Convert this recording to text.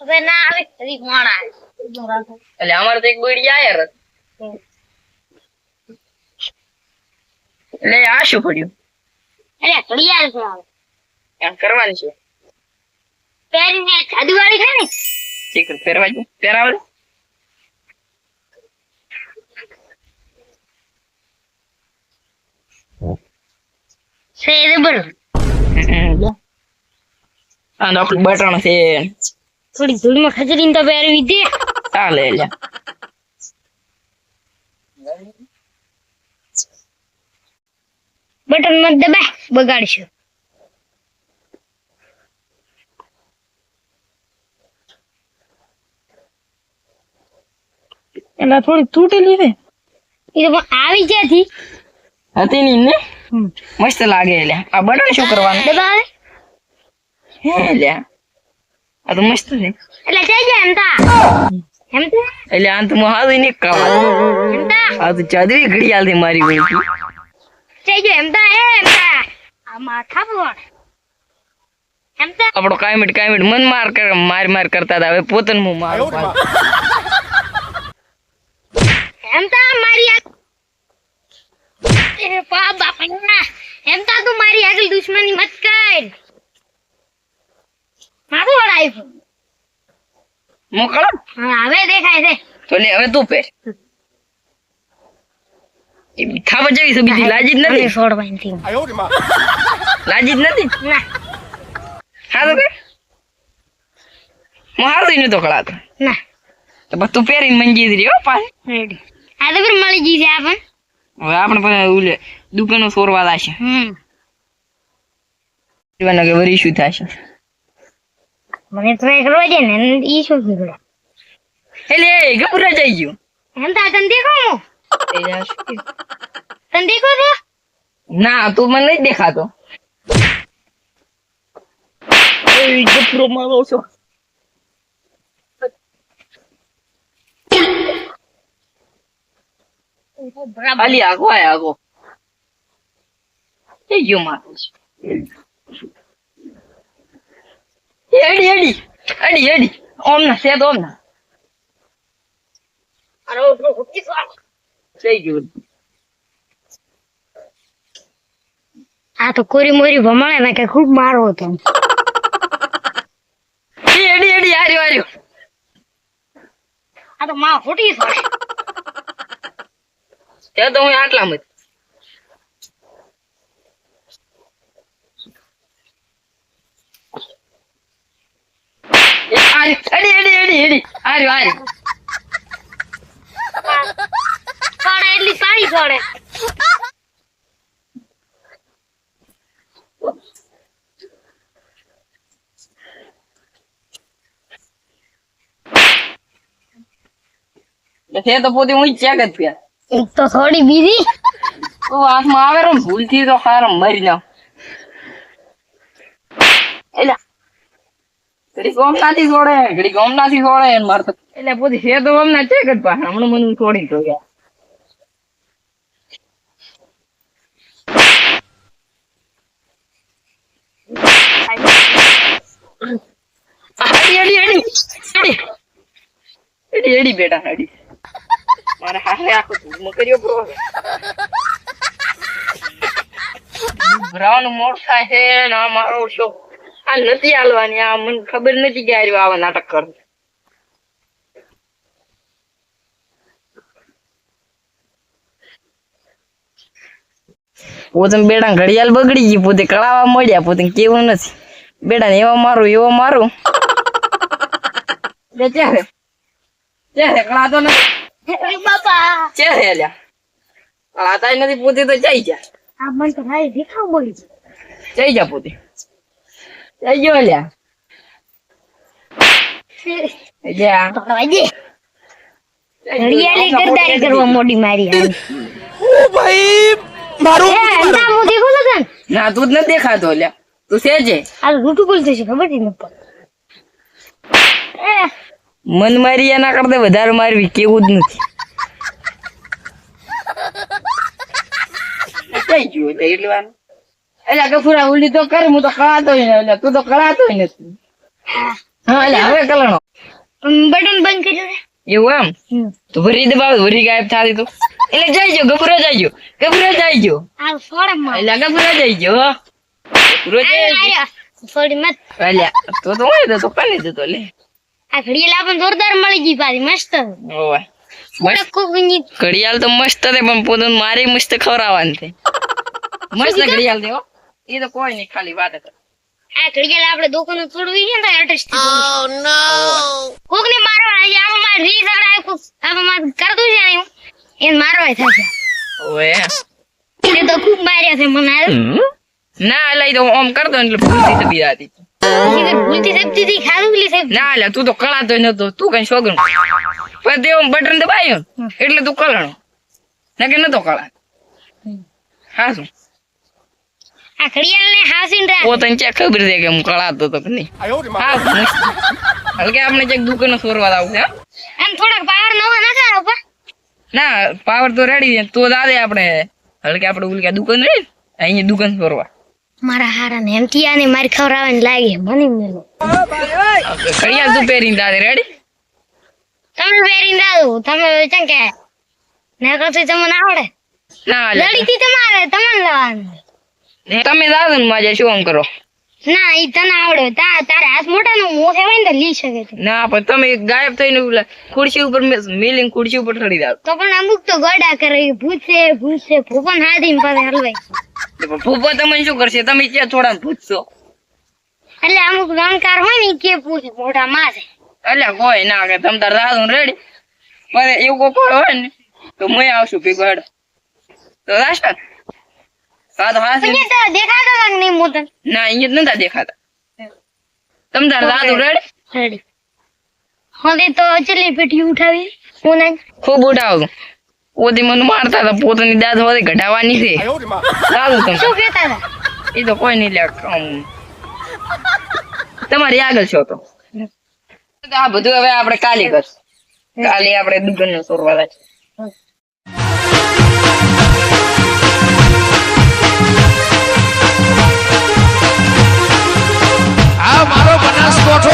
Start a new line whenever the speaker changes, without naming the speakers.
હવે ના આવે તરી કોણ આવે.
એટલે અમારે તો એક બીડી આયર એટલે આ શું પડ્યું?
એટલે ઘડિયાળ છે આવે
એમ કરવાની છે.
પહેરીને જાદુવાળી છે ને?
ઠીક પહેરવા દે પહેરાવે
છે રબર
આ તો આપણું બટણ છે.
થોડી ધૂળમાં ખજરીને તો પહેરવી દે
ચાલે
બટન મત દબા બગાડશું.
એટલે થોડી તૂટેલી છે
એ તો આવી ક્યાંથી
હતી ની? ને મસ્ત લાગે એટલે આ બટન શું કરવાનું?
દબાવે.
હે એટલે આ તો મસ્ત છે
એટલે જઈ જાય એમ તા એમ તા
એટલે આ તો કાવા
એમ તા
આ તો ચાદરી ઘડિયાળથી મારી ગઈ.
જઈ જાય એમ તા એ એમ તા આ માથા પર એમ તા
આપણો કાયમિટ કાયમિટ મન માર કર માર માર કરતા હતા હવે પોતાનું હું મારું
એમ તા મારી આ એ બાપા એમ તા તું મારી આગળ દુશ્મની મત કર હવે દેખાય છે.
તો લે હવે તું પહેર એ થાપા જેવી છે બીજી લાજી જ નથી.
છોડવાની થી
લાજી જ નથી?
ના.
હા તો કે હું હારું નતો કળાતો
ના.
તો બસ તું પહેરીને મંજી જ રહ્યો પાછી.
રેડી. આ તો ફિર મળી છે આપણ
હવે આપણે દુકાનો સોરવા લાશે
હમ.
કે વરી શું થશે.
મને ટ્રાય કરવા દે ને ઈ શું કીધું?
એટલે ગભરા જઈ ગયું.
એમ તા તને દેખો હું? તને દેખો તો
ના તું મને નહીં દેખાતો. ગભરો મારો છો. ખાલી આગો આય આગો. થઈ ગયો મારો એડી એડી એડી એડી ઓમ ના સેદ ઓમ ના
અરે ઓટલો હુકી સ્વાદ
થઈ ગયું.
આ તો કોરી મોરી ભમણે ને કે ખૂબ મારો હતો.
એ એડી એડી આર્યો આર્યો
આ તો માં ફૂટી સ્વાદ
તે તો હું આટલા જ. આર્યો, એડી એડી એડી એડી આર્યો આર્યો
પાડે એટલી સારી પડે
તે તો પોતે હું ચેક જ પ્યા
એક તો થોડી બીજી
હાથમાં આવે ભૂલથી તો ખાર મરી જાવ ઘડી છે તો એડી બેટા, હાડી. મારે હારે આખો કર્યો બ્રો ભરાવાનું મોડ થાય મારો શો આ નથી હાલવાની. આ મને ખબર નથી કે આર્યો આવા નાટક કરું પોતે બેડા ઘડિયાળ બગડી ગઈ પોતે કળાવા મળ્યા પોતે કેવું નથી. બેડા એવા મારું એવો મારું. ચારે ચારે કળાતો નથી.
બાપા.
કળાતા નથી પોતે તો જઈ જા.
આ મન તો ભાઈ દેખાવ બોલી
જઈ જા પોતે. જઈ ગયો અલ્યા જા
તો કરવા દે ઘડિયાળી ગરદારી કરવા મોડી મારી આવી એ અંતા હું દેખું તો તને
ના તું જ નથી દેખાતો અલ્યા તું છે જે
આ રૂટું બોલ થશે ખબર પડતી એ
મન મારી એના કરતા વધારે મારવી કેવું જ નથી એટલે એટલી ગફુરા ઉલી તો કર હું તો કળાતો ને એટલે તું તો કળાતો નથી હા. એટલે હવે કલણો
બટન બંધ કર્યું
એવું એમ? તો ભરી દબાવ ભરી ગાયબ થાતી તો. એટલે જઈજો ગભરો જઈજો ગભરો જઈજો. એટલે ગભરો જઈજો ગભરો જઈજો.
મત.
તો તો હોય તો લે.
આ ઘડિયાળ આપણને જોરદાર મળી ગઈ પાછી મસ્ત.
ઓય ઘડિયાળ તો મસ્ત છે પણ પોતાનું મારી મસ્ત ખવડાવવાની છે. મસ્ત ઘડિયાળ હો. એ તો કોઈ નહીં ખાલી વાત જ.
આ ઘડિયાળ આપણે દુકાન છોડવી છે ને એડજસ્ટ કોક ને મારવા આજે આમાં માર રી સગડા કોક આમાં માર કરતું છે ને એને મારવાય થશે
ઓય
તે તો ખૂબ માર્યા છે મને હાલ.
ના એટલે ઈ તો આમ કરતો ને એટલે ભૂલથી તબી જાતી.
પછી તો ભૂલથી સબ્જી થી ખાધું લી સબ્જી
ના એટલે તું તો કળાતો નતો તું કઈ શોગન. પણ તે આમ બટન દબાયું એટલે તું કળણો ના કે નતો કળા હા શું?
આ ને હાસીને રાખ.
પોતાને ચેક ખબર છે કે હું કળાતો તો કે નહીં? હા હલકે આપણે ચેક દુકાને સોરવા આવું છે
આમ થોડાક પાવર નવો નખાવો પા
ના પાવર તો રેડી છે તો દાદે આપણે. હલકે આપણે ઉલકા દુકાન રહી ને અહીંયા દુકાન સોરવા
મારા હારા ને એમથી આને મારી ખવડાવવાની લાગે. મને મેલો
ઘડિયાળ તું પહેરીને દાદે રેડી?
તમે પહેરીને દાદુ તમે ચમ કે કશું તમને આવડે?
ના
લડી તમારે તમને લેવાનું.
તમે દાદો માં શું આમ કરો?
ના એ તને આવડે. તા તારે હાથ મોટા નો મોં હોય ને તો લઈ શકે છે.
ના પણ તમે ગાયબ થઈને ઓલા ખુરશી ઉપર મિલિંગ ખુરશી ઉપર ચડી જાવ
તો પણ અમુક તો ગોડા કરે ભૂસે ભૂસે ભૂપન હાથી પાસે હલવાય.
ભૂપો તમને શું કરશે? તમે ક્યાં થોડા પૂછશો
એટલે અમુક રણકાર હોય ને કે પૂછે મોઢા માથે.
એટલે કોઈ ના કે તમે તાર દાદો રેડી. પણ એવું કોઈ હોય ને તો હું આવશું ભેગો હેડો તો રાશન હા તો હા
અહીંયા લાગ નહીં મોતન
ના અહીંયા નતા દેખાતા. તમ તાર દાદો રેડી?
રેડી. હવે તો ચલી પેટી ઉઠાવી. હું
ખૂબ ઉઠાવતું પોતે મને મારતા હતા પોતાની દાદ હોતી ઘટાવાની છે. દાદુ તમે.
શું કહેતા હતા?
એ તો કોઈ નહીં લે તમારી આગળ છો તો. આ બધું હવે આપણે કાલે કરશું. કાલે આપણે દુકાન નો જાય 说出